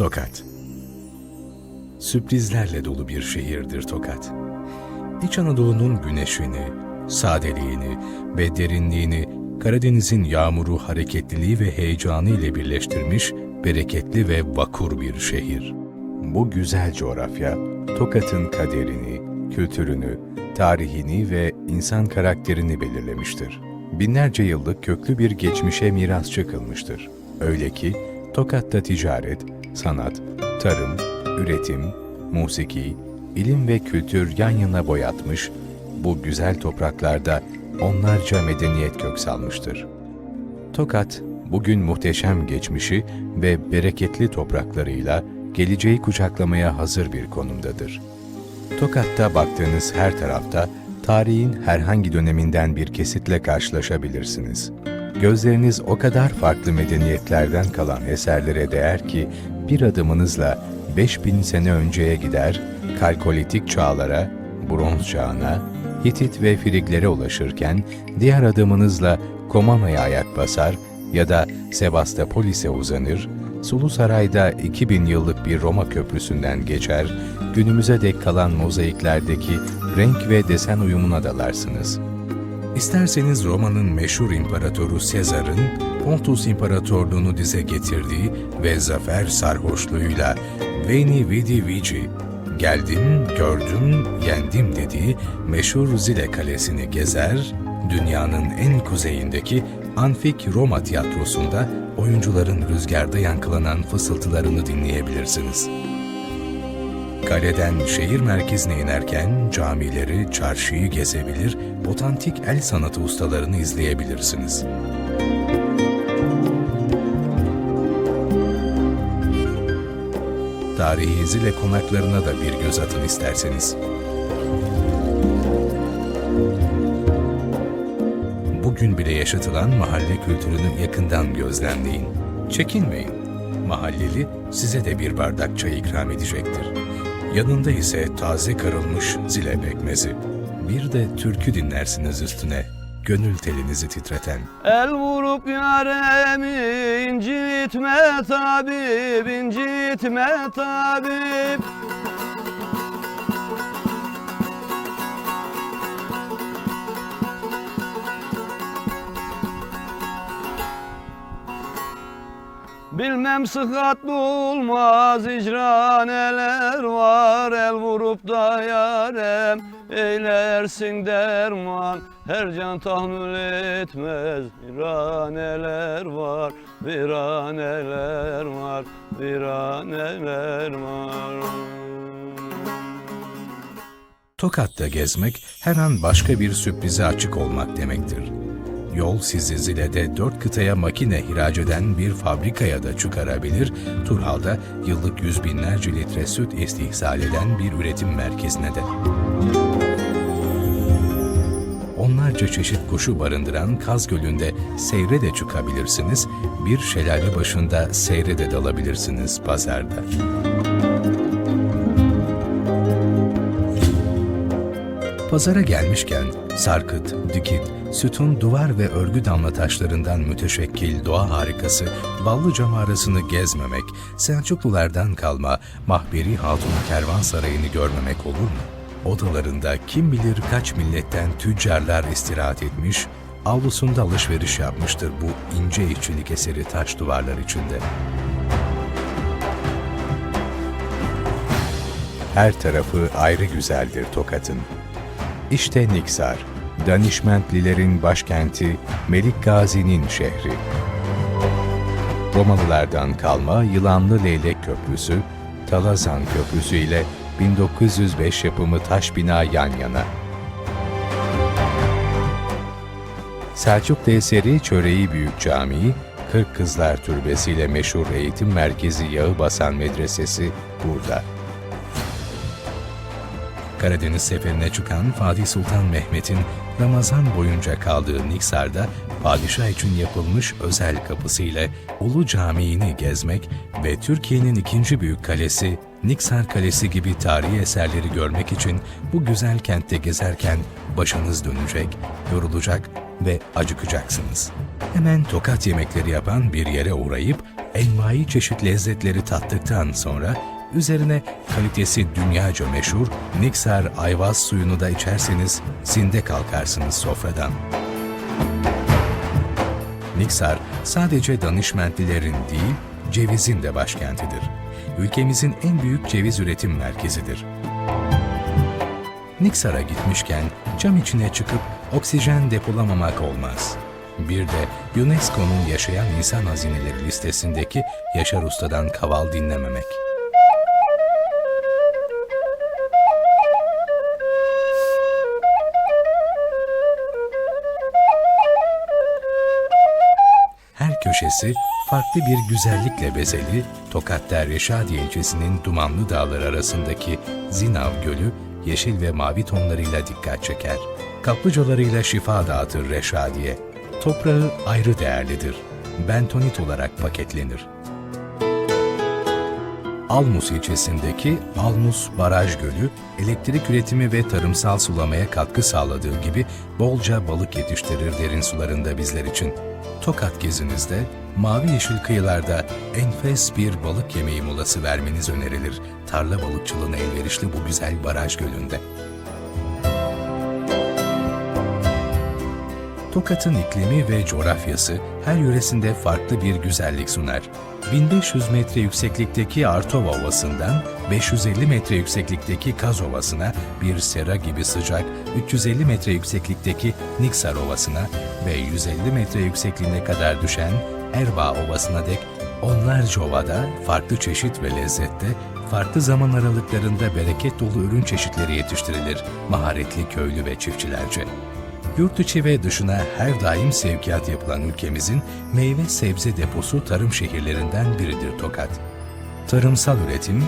Tokat Sürprizlerle dolu bir şehirdir Tokat. İç Anadolu'nun güneşini, sadeliğini ve derinliğini Karadeniz'in yağmuru, hareketliliği ve heyecanı ile birleştirmiş bereketli ve vakur bir şehir. Bu güzel coğrafya, Tokat'ın kaderini, kültürünü, tarihini ve insan karakterini belirlemiştir. Binlerce yıllık köklü bir geçmişe miras çakılmıştır. Öyle ki Tokat'ta ticaret, sanat, tarım, üretim, musiki, ilim ve kültür yan yana boyatmış, bu güzel topraklarda onlarca medeniyet kök salmıştır. Tokat, bugün muhteşem geçmişi ve bereketli topraklarıyla geleceği kucaklamaya hazır bir konumdadır. Tokat'ta baktığınız her tarafta tarihin herhangi döneminden bir kesitle karşılaşabilirsiniz. Gözleriniz o kadar farklı medeniyetlerden kalan eserlere değer ki bir adımınızla 5000 sene önceye gider, kalkolitik çağlara, bronz çağına, Hitit ve Friglere ulaşırken diğer adımınızla Komano'ya ayak basar ya da Sevastopolis'e uzanır, Sulu Saray'da 2000 yıllık bir Roma köprüsünden geçer, günümüze dek kalan mozaiklerdeki renk ve desen uyumuna dalarsınız. İsterseniz Roma'nın meşhur imparatoru Sezar'ın Pontus İmparatorluğunu dize getirdiği ve zafer sarhoşluğuyla Veni Vidi Vici, geldim, gördüm, yendim dediği meşhur Zile Kalesi'ni gezer, dünyanın en kuzeyindeki Anfik Roma tiyatrosunda oyuncuların rüzgarda yankılanan fısıltılarını dinleyebilirsiniz. Kaleden şehir merkezine inerken camileri, çarşıyı gezebilir, otantik el sanatı ustalarını izleyebilirsiniz. Tarihi Zile konaklarına da bir göz atın isterseniz. Bugün bile yaşatılan mahalle kültürünü yakından gözlemleyin. Çekinmeyin. Mahalleli size de bir bardak çay ikram edecektir. Yanında ise taze karılmış zile pekmezi. Bir de türkü dinlersiniz üstüne. Gönül telinizi titreten. El vurup yaremi incitme tabip, incitme tabip. Bilmem sıhhatli olmaz icra neler var. El vurup da yarem eylersin derman. Her can tahammül etmez viraneler var. Viraneler var, viraneler var. Tokat'ta gezmek her an başka bir sürprize açık olmak demektir. Yol sizi Zile'de dört kıtaya makine ihraç eden bir fabrikaya da çıkarabilir, Turhal'da yıllık yüz binlerce litre süt istihsal eden bir üretim merkezine de. Onlarca çeşit kuşu barındıran Kaz Gölü'nde seyre de çıkabilirsiniz, bir şelale başında seyre de dalabilirsiniz pazarda. Pazara gelmişken sarkıt, dikit, sütun, duvar ve örgü damla taşlarından müteşekkil doğa harikası Ballıca mağarasını gezmemek, Selçuklulardan kalma Mahberi Hatun Kervansarayı'nı görmemek olur mu? Odalarında kim bilir kaç milletten tüccarlar istirahat etmiş, avlusunda alışveriş yapmıştır bu ince işçilik eseri taş duvarlar içinde. Her tarafı ayrı güzeldir Tokat'ın. İşte Niksar, Danişmentlilerin başkenti Melik Gazi'nin şehri. Romalılardan kalma Yılanlı Leylek Köprüsü, Talazan Köprüsü ile 1905 yapımı taş bina yan yana. Selçuklu eseri Çöreği Büyük Camii, Kırk Kızlar Türbesi ile meşhur eğitim merkezi Yağı Basan Medresesi burada. Karadeniz seferine çıkan Fatih Sultan Mehmet'in Ramazan boyunca kaldığı Niksar'da padişah için yapılmış özel kapısı ile Ulu Camii'ni gezmek ve Türkiye'nin ikinci büyük kalesi Niksar Kalesi gibi tarihi eserleri görmek için bu güzel kentte gezerken başınız dönecek, yorulacak ve acıkacaksınız. Hemen tokat yemekleri yapan bir yere uğrayıp envai çeşit lezzetleri tattıktan sonra üzerine kalitesi dünyaca meşhur Niksar ayvaz suyunu da içerseniz zinde kalkarsınız sofradan. Niksar sadece Danişmentlilerin değil, cevizin de başkentidir. Ülkemizin en büyük ceviz üretim merkezidir. Niksar'a gitmişken cam içine çıkıp oksijen depolamamak olmaz. Bir de UNESCO'nun yaşayan insan hazineleri listesindeki Yaşar Usta'dan kaval dinlememek. Köşesi farklı bir güzellikle bezeli, Tokat'ta Reşadiye ilçesinin Dumanlı Dağları arasındaki Zinav Gölü yeşil ve mavi tonlarıyla dikkat çeker. Kaplıcalarıyla şifa dağıtır Reşadiye. Toprağı ayrı değerlidir. Bentonit olarak paketlenir. Almus ilçesindeki Almus Baraj Gölü, elektrik üretimi ve tarımsal sulamaya katkı sağladığı gibi bolca balık yetiştirir derin sularında bizler için. Tokat gezinizde, mavi yeşil kıyılarda enfes bir balık yemeği molası vermeniz önerilir. Tarla balıkçılığına elverişli bu güzel baraj gölünde. Tokat'ın iklimi ve coğrafyası her yöresinde farklı bir güzellik sunar. 1500 metre yükseklikteki Artova Ovası'ndan 550 metre yükseklikteki Kaz Ovası'na bir sera gibi sıcak 350 metre yükseklikteki Niksar Ovası'na ve 150 metre yüksekliğine kadar düşen Erbaa Ovası'na dek onlarca ovada farklı çeşit ve lezzette farklı zaman aralıklarında bereket dolu ürün çeşitleri yetiştirilir maharetli köylü ve çiftçilerce. Yurt içi ve dışına her daim sevkiyat yapılan ülkemizin meyve sebze deposu tarım şehirlerinden biridir Tokat. Tarımsal üretim,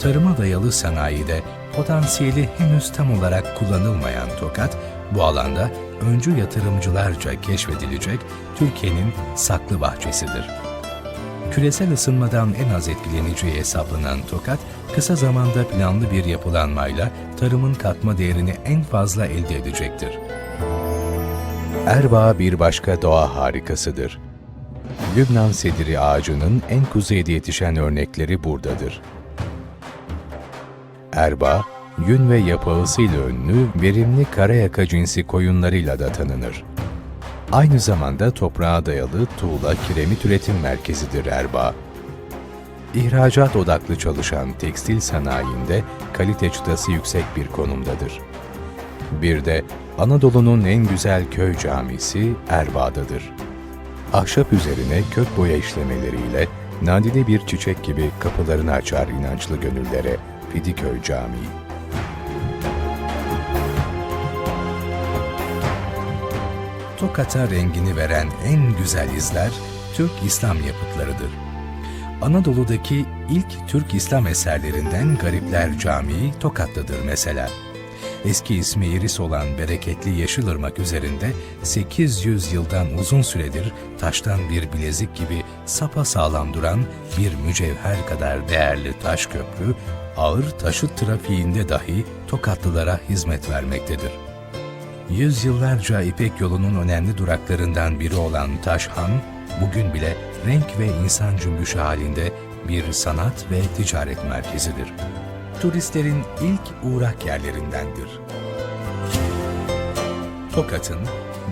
tarıma dayalı sanayide potansiyeli henüz tam olarak kullanılmayan Tokat, bu alanda öncü yatırımcılarca keşfedilecek Türkiye'nin saklı bahçesidir. Küresel ısınmadan en az etkileneceği hesaplanan Tokat, kısa zamanda planlı bir yapılanmayla tarımın katma değerini en fazla elde edecektir. Erbaa bir başka doğa harikasıdır. Lübnan sediri ağacının en kuzeyde yetişen örnekleri buradadır. Erbaa, yün ve yapağısıyla ünlü verimli karayaka cinsi koyunlarıyla da tanınır. Aynı zamanda toprağa dayalı tuğla kiremit üretim merkezidir Erbaa. İhracat odaklı çalışan tekstil sanayinde kalite çıtası yüksek bir konumdadır. Bir de Anadolu'nun en güzel köy camisi Erbaa'dadır. Ahşap üzerine kök boya işlemeleriyle nadide bir çiçek gibi kapılarını açar inançlı gönüllere Fidiköy Camii. Tokat'a rengini veren en güzel izler Türk İslam yapıtlarıdır. Anadolu'daki ilk Türk İslam eserlerinden Garipler Camii Tokat'tadır mesela. Eski ismi Iris olan bereketli Yeşilırmak üzerinde 800 yıldan uzun süredir taştan bir bilezik gibi sapa sağlam duran bir mücevher kadar değerli taş köprü, ağır taşıt trafiğinde dahi Tokatlılara hizmet vermektedir. Yüzyıllarca İpek yolunun önemli duraklarından biri olan Taşhan, bugün bile renk ve insan cümbüşü halinde bir sanat ve ticaret merkezidir. Turistlerin ilk uğrak yerlerindendir. Tokat'ın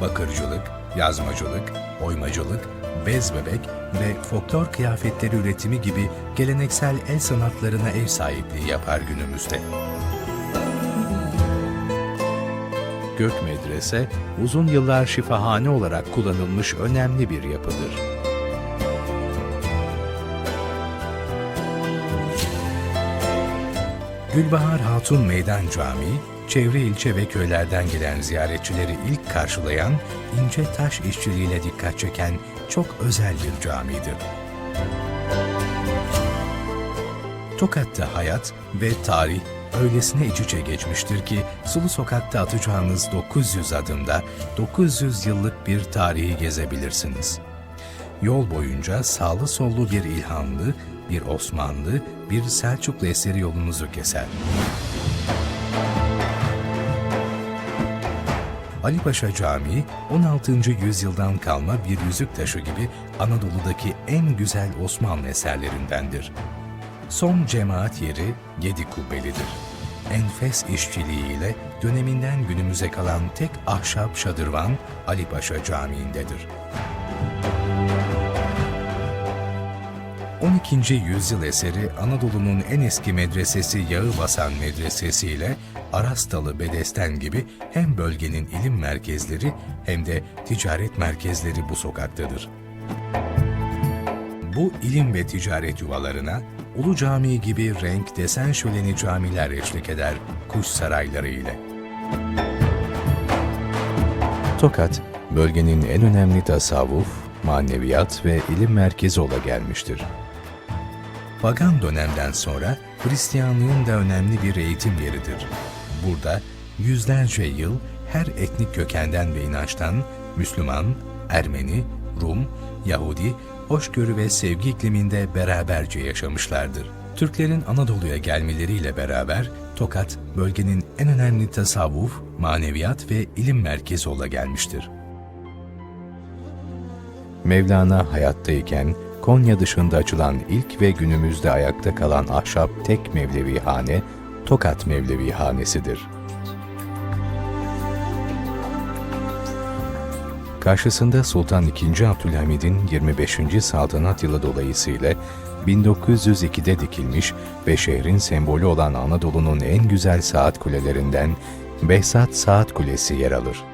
bakırcılık, yazmacılık, oymacılık, bez bebek ve folklor kıyafetleri üretimi gibi geleneksel el sanatlarına ev sahipliği yapar günümüzde. Gök Medrese, uzun yıllar şifahane olarak kullanılmış önemli bir yapıdır. Gülbahar Hatun Meydan Camii, çevre ilçe ve köylerden gelen ziyaretçileri ilk karşılayan, ince taş işçiliğiyle dikkat çeken çok özel bir camidir. Tokat'ta hayat ve tarih öylesine iç içe geçmiştir ki Sulu Sokak'ta atacağınız 900 adımda 900 yıllık bir tarihi gezebilirsiniz. Yol boyunca sağlı sollu bir İlhanlı, bir Osmanlı, bir Selçuklu eseri yolunuzu keser. Ali Paşa Camii 16. yüzyıldan kalma bir yüzük taşı gibi Anadolu'daki en güzel Osmanlı eserlerindendir. Son cemaat yeri Yedi Kubbelidir. Enfes işçiliğiyle döneminden günümüze kalan tek ahşap şadırvan Ali Paşa Camii'ndedir. 12. yüzyıl eseri Anadolu'nun en eski medresesi Yağıbasan Medresesi ile Arastalı Bedesten gibi hem bölgenin ilim merkezleri hem de ticaret merkezleri bu sokaktadır. Bu ilim ve ticaret yuvalarına Ulu Camii gibi renk desen şöleni camiler eşlik eder kuş sarayları ile. Tokat, bölgenin en önemli tasavvuf, maneviyat ve ilim merkezi ola gelmiştir. Pagan dönemden sonra Hristiyanlığın da önemli bir eğitim yeridir. Burada yüzlerce yıl her etnik kökenden ve inançtan Müslüman, Ermeni, Rum, Yahudi, hoşgörü ve sevgi ikliminde beraberce yaşamışlardır. Türklerin Anadolu'ya gelmeleriyle beraber Tokat, bölgenin en önemli tasavvuf, maneviyat ve ilim merkezi ola gelmiştir. Mevlana hayattayken Konya dışında açılan ilk ve günümüzde ayakta kalan ahşap tek Mevlevi hane Tokat Mevlevi Hanesi'dir. Karşısında Sultan II. Abdülhamid'in 25. saltanat yılı dolayısıyla 1902'de dikilmiş ve şehrin sembolü olan Anadolu'nun en güzel saat kulelerinden Behzat Saat Kulesi yer alır.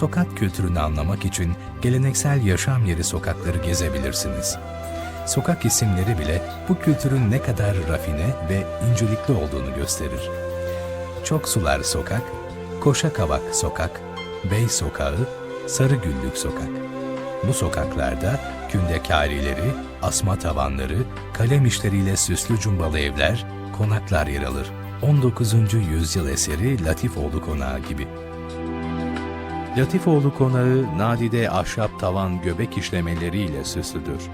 Tokat kültürünü anlamak için geleneksel yaşam yeri sokakları gezebilirsiniz. Sokak isimleri bile bu kültürün ne kadar rafine ve incelikli olduğunu gösterir. Çok Sular Sokak, Koşa Kavak Sokak, Bey Sokağı, Sarıgüllük Sokak. Bu sokaklarda kündekarileri, asma tavanları, kalem işleriyle süslü cumbalı evler, konaklar yer alır. 19. yüzyıl eseri Latifoğlu Konağı gibi. Latifoğlu Konağı, nadide ahşap tavan göbek işlemeleriyle süslüdür.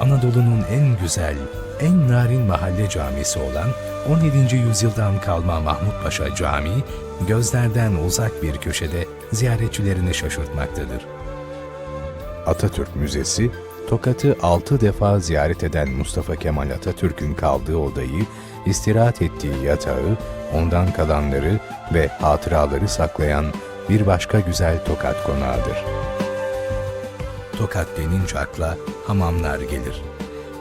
Anadolu'nun en güzel, en narin mahalle camisi olan 17. yüzyıldan kalma Mahmut Paşa Camii, gözlerden uzak bir köşede ziyaretçilerini şaşırtmaktadır. Atatürk Müzesi, Tokat'ı altı defa ziyaret eden Mustafa Kemal Atatürk'ün kaldığı odayı, istirahat ettiği yatağı, ondan kalanları ve hatıraları saklayan bir başka güzel Tokat konağıdır. Tokat denince akla hamamlar gelir.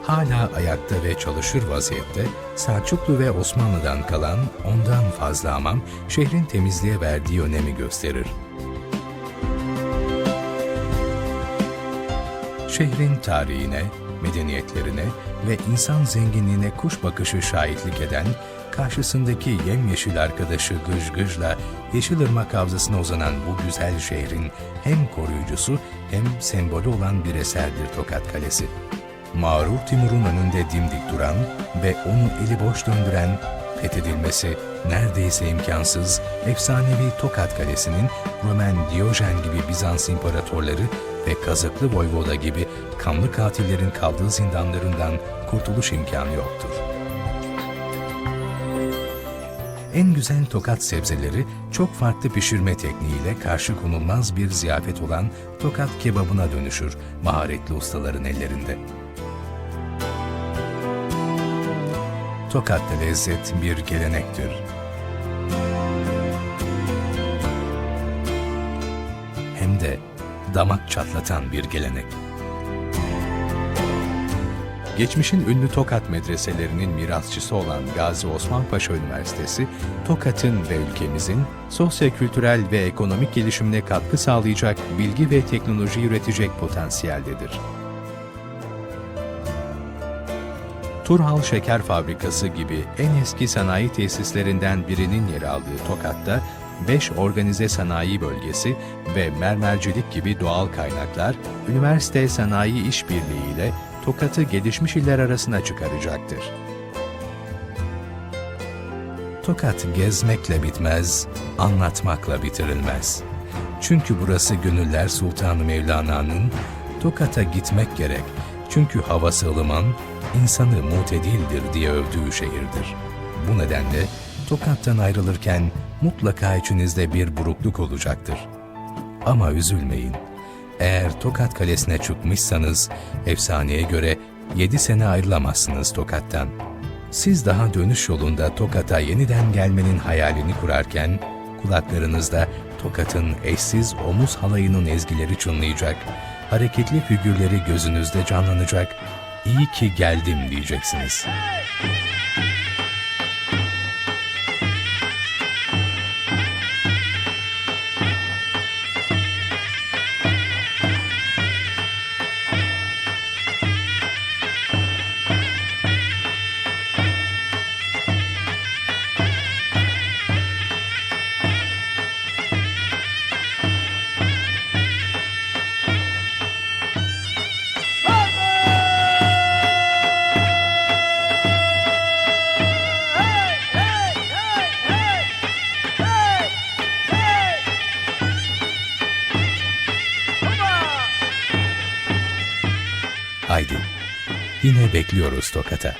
Hala ayakta ve çalışır vaziyette Selçuklu ve Osmanlı'dan kalan ondan fazla hamam şehrin temizliğe verdiği önemi gösterir. Şehrin tarihine, medeniyetlerine ve insan zenginliğine kuş bakışı şahitlik eden, karşısındaki yemyeşil arkadaşı Gıj Gıj'la Yeşilırmak Havzası'na uzanan bu güzel şehrin hem koruyucusu hem sembolü olan bir eserdir Tokat Kalesi. Mağrur Timur'un önünde dimdik duran ve onu eli boş döndüren, fethedilmesi neredeyse imkansız efsanevi Tokat Kalesi'nin Roman Diyojen gibi Bizans imparatorları ve Kazıklı Voyvoda gibi kanlı katillerin kaldığı zindanlarından kurtuluş imkanı yoktur. En güzel tokat sebzeleri çok farklı pişirme tekniğiyle karşı konulmaz bir ziyafet olan tokat kebabına dönüşür maharetli ustaların ellerinde. Tokat'ta lezzet bir gelenektir. Damak çatlatan bir gelenek. Geçmişin ünlü Tokat medreselerinin mirasçısı olan Gazi Osman Paşa Üniversitesi, Tokat'ın ve ülkemizin sosyo-kültürel ve ekonomik gelişimine katkı sağlayacak bilgi ve teknoloji üretecek potansiyeldedir. Turhal Şeker Fabrikası gibi en eski sanayi tesislerinden birinin yer aldığı Tokat'ta 5 organize sanayi bölgesi ve mermercilik gibi doğal kaynaklar, üniversite sanayi işbirliği ile Tokat'ı gelişmiş iller arasına çıkaracaktır. Tokat gezmekle bitmez, anlatmakla bitirilmez. Çünkü burası Gönüller Sultanı Mevlana'nın Tokat'a gitmek gerek. Çünkü havası ılıman, insanı mutedildir diye övdüğü şehirdir. Bu nedenle Tokat'tan ayrılırken mutlaka içinizde bir burukluk olacaktır. Ama üzülmeyin. Eğer Tokat Kalesi'ne çıkmışsanız, efsaneye göre 7 sene ayrılamazsınız Tokat'tan. Siz daha dönüş yolunda Tokat'a yeniden gelmenin hayalini kurarken, kulaklarınızda Tokat'ın eşsiz omuz halayının ezgileri çınlayacak, hareketli figürleri gözünüzde canlanacak, iyi ki geldim diyeceksiniz. Yine bekliyoruz Tokat'a.